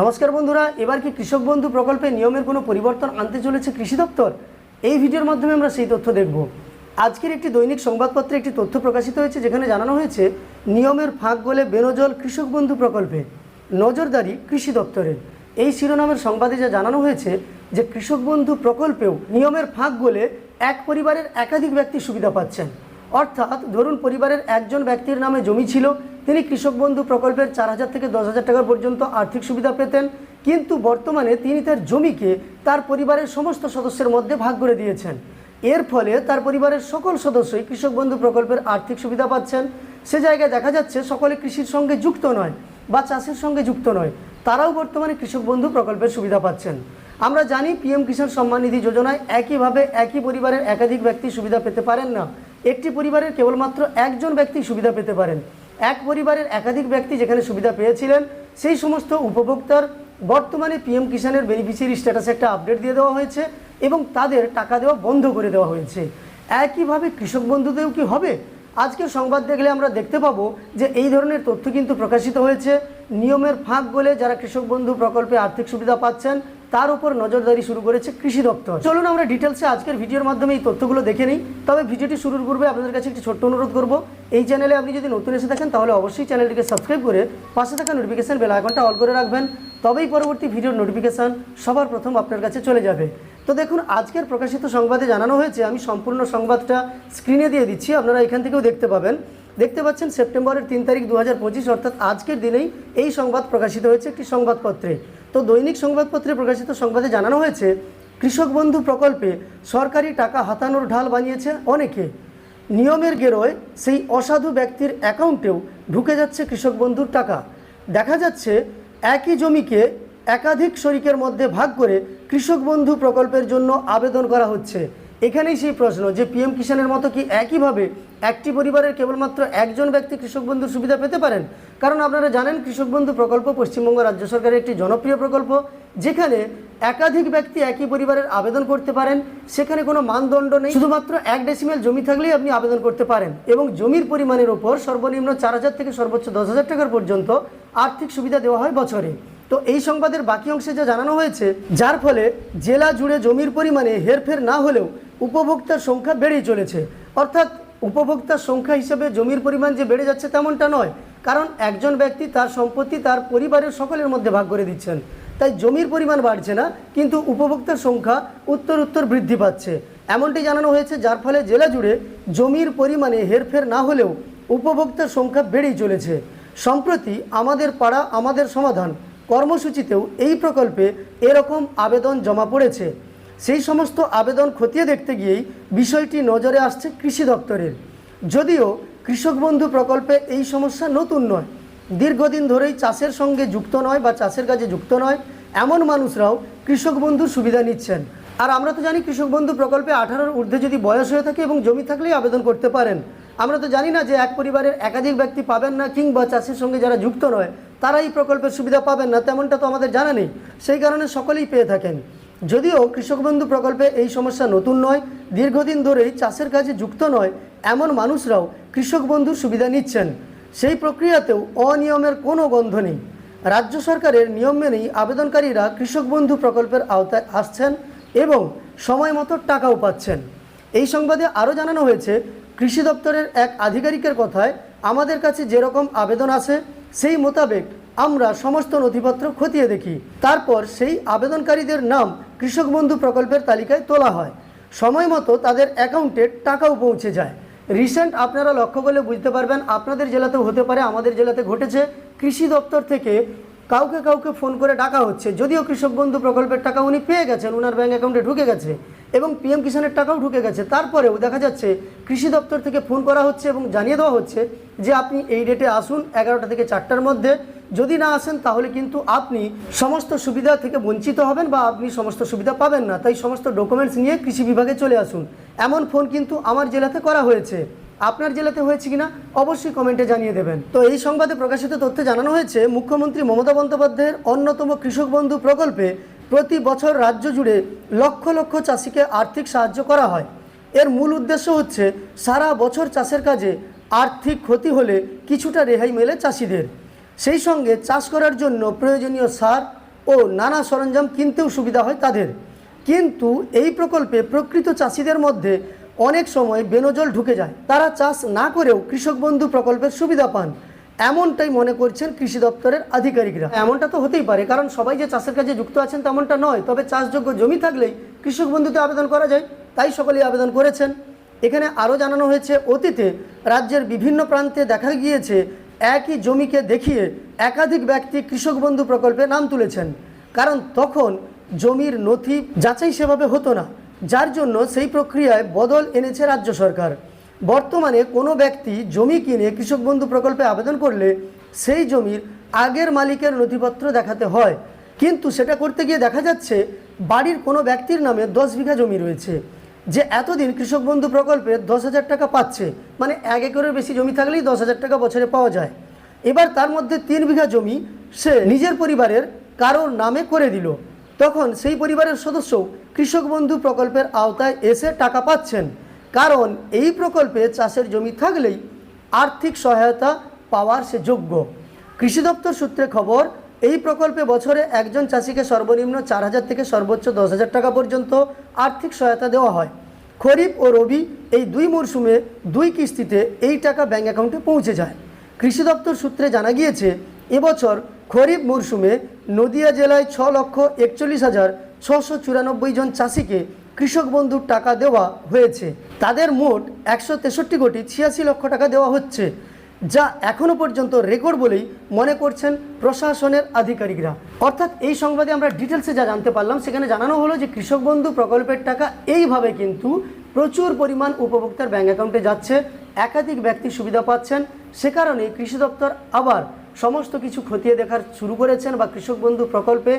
নমস্কার বন্ধুরা, এবার কি কৃষক বন্ধু প্রকল্পে নিয়মের কোনো পরিবর্তন আনতে চলেছে কৃষি দপ্তর? এই ভিডিওর মাধ্যমে আমরা সেই তথ্য দেখব। আজকের একটি দৈনিক সংবাদপত্রে একটি তথ্য প্রকাশিত হয়েছে, যেখানে জানানো হয়েছে, নিয়মের ফাঁক গলে বেনজল কৃষক বন্ধু প্রকল্পে। নজরদারি কৃষি দপ্তরের। এই শিরোনামের সংবাদে যা জানানো হয়েছে, যে কৃষক বন্ধু প্রকল্পেও নিয়মের ফাঁক গলে এক পরিবারের একাধিক ব্যক্তি সুবিধা পাচ্ছেন। অর্থাৎ ধরুন পরিবারের একজন ব্যক্তির নামে জমি ছিল, তিনি কৃষক বন্ধু প্রকল্পের চার হাজার থেকে দশ হাজার টাকা পর্যন্ত আর্থিক সুবিধা পেতেন, কিন্তু বর্তমানে তিনি তার জমিকে তার পরিবারের সমস্ত সদস্যের মধ্যে ভাগ করে দিয়েছেন। এর ফলে তার পরিবারের সকল সদস্যই কৃষক বন্ধু প্রকল্পের আর্থিক সুবিধা পাচ্ছেন। সে জায়গায় দেখা যাচ্ছে সকলে কৃষির সঙ্গে যুক্ত নয় বা চাষের সঙ্গে যুক্ত নয়, তারাও বর্তমানে কৃষক বন্ধু প্রকল্পের সুবিধা পাচ্ছেন। আমরা জানি পিএম কিষাণ সম্মান নিধি যোজনায় একইভাবে একই পরিবারের একাধিক ব্যক্তি সুবিধা পেতে পারেন না। একটি পরিবারের কেবলমাত্র একজন ব্যক্তি সুবিধা পেতে পারেন। এক পরিবারের একাধিক ব্যক্তি যেখানে সুবিধা পেয়েছিলেন, সেই সমস্ত উপভোক্তার বর্তমানে পিএম কিষাণের বেনিফিশিয়ারি স্ট্যাটাসে একটা আপডেট দিয়ে দেওয়া হয়েছে এবং তাদের টাকা দেওয়া বন্ধ করে দেওয়া হয়েছে। একইভাবে কৃষক বন্ধুদেরও কি হবে? আজকের সংবাদ দেখলে আমরা দেখতে পাবো যে এই ধরনের তথ্য কিন্তু প্রকাশিত হয়েছে। নিয়মের ফাঁক বলে যারা কৃষক বন্ধু প্রকল্পে আর্থিক সুবিধা পাচ্ছেন তার উপর নজরদারি শুরু করেছে কৃষি দপ্তর। চলুন আমরা ডিটেলসে আজকের ভিডিওর মাধ্যমে এই তথ্যগুলো দেখে নিই। তবে ভিডিওটি শুরুর পূর্বে আপনাদের কাছে একটি ছোট্ট অনুরোধ করব, এই চ্যানেলে আপনি যদি নতুন এসে থাকেন, তাহলে অবশ্যই চ্যানেলটিকে সাবস্ক্রাইব করে পাশে থাকা নোটিফিকেশান বেল আইকনটা অল করে রাখবেন। তবেই পরবর্তী ভিডিওর নোটিফিকেশান সবার প্রথম আপনার কাছে চলে যাবে। তো দেখুন, আজকের প্রকাশিত সংবাদে জানানো হয়েছে, আমি সম্পূর্ণ সংবাদটা স্ক্রিনে দিয়ে দিচ্ছি, আপনারা এখান থেকেও দেখতে পাবেন। দেখতে পাচ্ছেন, সেপ্টেম্বরের তিন তারিখ দু হাজার পঁচিশ, অর্থাৎ আজকের দিনেই এই সংবাদ প্রকাশিত হয়েছে একটি সংবাদপত্রে। তো দৈনিক সংবাদপত্রে প্রকাশিত সংবাদে জানানো হয়েছে, কৃষক বন্ধু প্রকল্পে সরকারি টাকা হাতানোর ঢাল বানিয়েছে অনেকে। নিয়মের গেরোয় সেই অসাধু ব্যক্তির অ্যাকাউন্টেও ঢুকে যাচ্ছে কৃষক বন্ধুর টাকা। দেখা যাচ্ছে, একই জমিকে একাধিক শরিকের মধ্যে ভাগ করে কৃষক বন্ধু প্রকল্পের জন্য আবেদন করা হচ্ছে। এখানেই সেই প্রশ্ন যে পিএম কিষাণের মতো কি একইভাবে একটি পরিবারের কেবলমাত্র একজন ব্যক্তি কৃষক বন্ধুর সুবিধা পেতে পারেন? কারণ আপনারা জানেন কৃষক বন্ধু প্রকল্প পশ্চিমবঙ্গ রাজ্য সরকারের একটি জনপ্রিয় প্রকল্প, যেখানে একাধিক ব্যক্তি একই পরিবারের আবেদন করতে পারেন। সেখানে কোনো মানদণ্ড নেই। শুধুমাত্র এক ডেসিমেল জমি থাকলেই আপনি আবেদন করতে পারেন এবং জমির পরিমাণের ওপর সর্বনিম্ন চার হাজার থেকে সর্বোচ্চ দশ হাজার টাকার পর্যন্ত আর্থিক সুবিধা দেওয়া হয় বছরে। তো এই সংবাদের বাকি অংশে যা জানানো হয়েছে, যার ফলে জেলা জুড়ে জমির পরিমাণে হেরফের না হলেও উপভোক্তার সংখ্যা বেড়েই চলেছে। অর্থাৎ উপভোক্তার সংখ্যা হিসেবে জমির পরিমাণ যে বেড়ে যাচ্ছে তেমনটা নয়। কারণ একজন ব্যক্তি তার সম্পত্তি তার পরিবারের সকলের মধ্যে ভাগ করে দিচ্ছেন। তাই জমির পরিমাণ বাড়ছে না, কিন্তু উপভোক্তার সংখ্যা উত্তর উত্তর বৃদ্ধি পাচ্ছে। এমনটি জানানো হয়েছে, যার ফলে জেলা জুড়ে জমির পরিমাণে হেরফের না হলেও উপভোক্তার সংখ্যা বেড়েই চলেছে। সম্প্রতি আমাদের পাড়া, আমাদের সমাধান কর্মসূচিতেও এই প্রকল্পে এরকম আবেদন জমা পড়েছে। সেই সমস্ত আবেদন খতিয়ে দেখতে গিয়েই বিষয়টি নজরে আসছে কৃষি দপ্তরের। যদিও কৃষক বন্ধু প্রকল্পে এই সমস্যা নতুন নয়। দীর্ঘদিন ধরেই চাষের সঙ্গে যুক্ত নয় বা চাষের কাজে যুক্ত নয়, এমন মানুষরাও কৃষক বন্ধুর সুবিধা নিচ্ছেন। আর আমরা তো জানি কৃষক বন্ধু প্রকল্পে আঠারোর ঊর্ধ্বে যদি বয়স হয়ে থাকে এবং জমি থাকলেই আবেদন করতে পারেন। আমরা তো জানি না যে এক পরিবারের একাধিক ব্যক্তি পাবেন না কিংবা চাষের সঙ্গে যারা যুক্ত নয় তারা এই প্রকল্পের সুবিধা পাবেন না, তেমনটা তো আমাদের জানা নেই। সেই কারণে সকলেই পেয়ে থাকেন। যদিও কৃষক বন্ধু প্রকল্পে এই সমস্যা নতুন নয়, দীর্ঘদিন ধরেই চাষের কাজে যুক্ত নয়, এমন মানুষরাও কৃষক বন্ধুর সুবিধা নিচ্ছেন। সেই প্রক্রিয়াতেও অনিয়মের কোনো গন্ধ নেই। রাজ্য সরকারের নিয়ম মেনেই আবেদনকারীরা কৃষক বন্ধু প্রকল্পের আওতায় আসছেন এবং সময় মতো টাকাও পাচ্ছেন। এই সংবাদে আরও জানানো হয়েছে, কৃষি দপ্তরের এক আধিকারিকের কথায় আমাদের কাছে যেরকম আবেদন আছে, সেই মোতাবেক আমরা সমস্ত নথিপত্র খতিয়ে দেখি। তারপর সেই আবেদনকারীদের নাম কৃষক বন্ধু প্রকল্পের তালিকায় তোলা হয়। সময় মতো তাদের অ্যাকাউন্টে টাকাও পৌঁছে যায়। রিসেন্ট আপনারা লক্ষ্য করলে বুঝতে পারবেন, আপনাদের জেলাতেও হতে পারে, আমাদের জেলাতে ঘটেছে। কৃষি দপ্তর থেকে কাউকে কাউকে ফোন করে ডাকা হচ্ছে। যদিও কৃষক বন্ধু প্রকল্পের টাকা উনি পেয়ে গেছেন ওনার ব্যাঙ্ক অ্যাকাউন্টে ঢুকে গেছে এবং পিএম কিষাণের টাকাও ঢুকে গেছে। তারপরেও দেখা যাচ্ছে, কৃষি দপ্তর থেকে ফোন করা হচ্ছে এবং জানিয়ে দেওয়া হচ্ছে যে আপনি এই ডেটে আসুন এগারোটা থেকে চারটার মধ্যে। যদি না আসেন, তাহলে কিন্তু আপনি সমস্ত সুবিধা থেকে বঞ্চিত হবেন বা আপনি সমস্ত সুবিধা পাবেন না। তাই সমস্ত ডকুমেন্টস নিয়ে কৃষি বিভাগে চলে আসুন। এমন ফোন কিন্তু আমার জেলাতে করা হয়েছে। আপনার জেলাতে হয়েছে কিনা অবশ্যই কমেন্টে জানিয়ে দেবেন। তো এই সংবাদে প্রকাশিত তথ্যে জানানো হয়েছে, মুখ্যমন্ত্রী মমতা বন্দ্যোপাধ্যায়ের অন্যতম কৃষক বন্ধু প্রকল্পে প্রতি বছর রাজ্য জুড়ে লক্ষ লক্ষ চাষিকে আর্থিক সাহায্য করা হয়। এর মূল উদ্দেশ্য হচ্ছে, সারা বছর চাষের কাজে আর্থিক ক্ষতি হলে কিছুটা রেহাই মেলে চাষিদের। সেই সঙ্গে চাষ করার জন্য প্রয়োজনীয় সার ও নানা সরঞ্জাম কিনতেও সুবিধা হয় তাদের। কিন্তু এই প্রকল্পে প্রকৃত চাষিদের মধ্যে অনেক সময় বেনজল ঢুকে যায়। তারা চাষ না করেও কৃষক বন্ধু প্রকল্পের সুবিধা পান। এমনটাই মনে করছেন কৃষি দপ্তরের আধিকারিকরা। এমনটা তো হতেই পারে, কারণ সবাই যে চাষের কাজে যুক্ত আছেন তেমনটা নয়। তবে চাষযোগ্য জমি থাকলেই কৃষক বন্ধুতে আবেদন করা যায়, তাই সকলেই আবেদন করেছেন। এখানে আরও জানানো হয়েছে, অতীতে রাজ্যের বিভিন্ন প্রান্তে দেখা গিয়েছে একই জমিকে দেখিয়ে একাধিক ব্যক্তি কৃষক বন্ধু প্রকল্পে নাম তুলেছেন। কারণ তখন জমির নথি যাচাই সেভাবে হতো না, যার জন্য সেই প্রক্রিয়ায় বদল এনেছে রাজ্য সরকার। বর্তমানে কোনো ব্যক্তি জমি কিনে কৃষক বন্ধু প্রকল্পে আবেদন করলে সেই জমির আগের মালিকের নথিপত্র দেখাতে হয়। কিন্তু সেটা করতে গিয়ে দেখা যাচ্ছে, বাড়ির কোনো ব্যক্তির নামে দশ বিঘা জমি রয়েছে। যে এতদিন কৃষক বন্ধু প্রকল্পে দশ হাজার টাকা পাচ্ছে মানে এক একরের বেশি জমি থাকলেই দশ হাজার টাকা বছরে পাওয়া যায়। এবার তার মধ্যে তিন বিঘা জমি সে নিজের পরিবারের কারোর নামে করে দিল। তখন সেই পরিবারের সদস্য কৃষক বন্ধু প্রকল্পের আওতায় এসে টাকা পাচ্ছেন। কারণ এই প্রকল্পে চাষের জমি থাকলেই আর্থিক সহায়তা পাওয়ার সে যোগ্য। কৃষি দপ্তর সূত্রে খবর এই প্রকল্পে বছরে একজন চাষিকে সর্বনিম্ন চার হাজার থেকে সর্বোচ্চ দশ হাজার টাকা পর্যন্ত আর্থিক সহায়তা দেওয়া হয়। খরিফ ও রবি এই দুই মরশুমে দুই কিস্তিতে এই টাকা ব্যাঙ্ক অ্যাকাউন্টে পৌঁছে যায়। কৃষি দপ্তর সূত্রে জানা গিয়েছে, এবছর খরিফ মরশুমে নদিয়া জেলায় ছ লক্ষ একচল্লিশ হাজার ছশো চুরানব্বই জন চাষিকে কৃষক বন্ধুর টাকা দেওয়া হয়েছে। তাদের মোট একশো তেষট্টি কোটি ছিয়াশি লক্ষ টাকা দেওয়া হচ্ছে। যা এখনও পর্যন্ত রেকর্ড বলেই মনে করছেন প্রশাসনের আধিকারিকরা। অর্থাৎ এই সংবাদে আমরা ডিটেলসে যা জানতে পারলাম, সেখানে জানানো হলো যে কৃষক বন্ধু প্রকল্পের টাকা এইভাবে কিন্তু প্রচুর পরিমাণ উপভোক্তার ব্যাঙ্ক অ্যাকাউন্টে যাচ্ছে, একাধিক ব্যক্তি সুবিধা পাচ্ছেন, সে কারণে কৃষি দপ্তর আবার সমস্ত কিছু খতিয়ে দেখার শুরু করেছেন বা কৃষক বন্ধু প্রকল্পে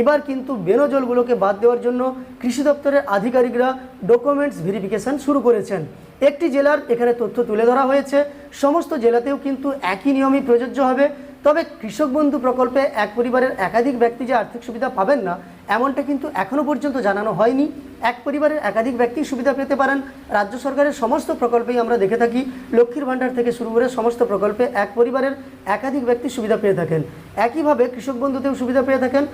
এবার কিন্তু বেনজলগুলোকে বাদ দেওয়ার জন্য কৃষি দপ্তরের আধিকারিকরা ডকুমেন্টস ভেরিফিকেশন শুরু করেছেন। একটি জেলার এখানে তথ্য তুলে ধরা হয়েছে। সমস্ত জেলাতেও কিন্তু একই নিয়মই প্রযোজ্য হবে। তবে কৃষক বন্ধু প্রকল্পে এক পরিবারের একাধিক ব্যক্তি যে আর্থিক সুবিধা পাবেন না, এমনটা কিন্তু এখনও পর্যন্ত জানানো হয়নি। এক পরিবারের একাধিক ব্যক্তি সুবিধা পেতে পারেন। রাজ্য সরকারের সমস্ত প্রকল্পেই আমরা দেখে থাকি, লক্ষ্মীর ভাণ্ডার থেকে শুরু করে সমস্ত প্রকল্পে এক পরিবারের একাধিক ব্যক্তি সুবিধা পেয়ে থাকেন। একইভাবে কৃষক বন্ধুতেও সুবিধা পেয়ে থাকেন।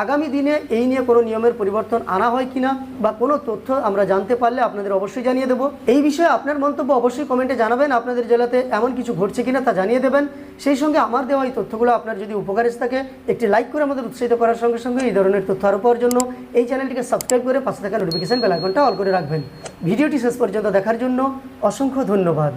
আগামী দিনে এই নিয়ে কোনো নিয়মের পরিবর্তন আনা হয় কিনা বা কোনো তথ্য আমরা জানতে পারলে আপনাদের অবশ্যই জানিয়ে দেবো। এই বিষয়ে আপনার মন্তব্য অবশ্যই কমেন্টে জানাবেন। আপনাদের জেলাতে এমন কিছু ঘটছে কিনা তা জানিয়ে দেবেন। সেই সঙ্গে আমার দেওয়া এই তথ্যগুলো আপনার যদি উপকার এসে থাকে, একটি লাইক করে আমাদের উৎসাহিত করার সঙ্গে সঙ্গে এই ধরনের তথ্য আরও পাওয়ার জন্য এই চ্যানেলটিকে সাবস্ক্রাইব করে পাশে থাকা নোটিফিকেশন বেল আইকনটা অল করে রাখবেন। ভিডিওটি শেষ পর্যন্ত দেখার জন্য অসংখ্য ধন্যবাদ।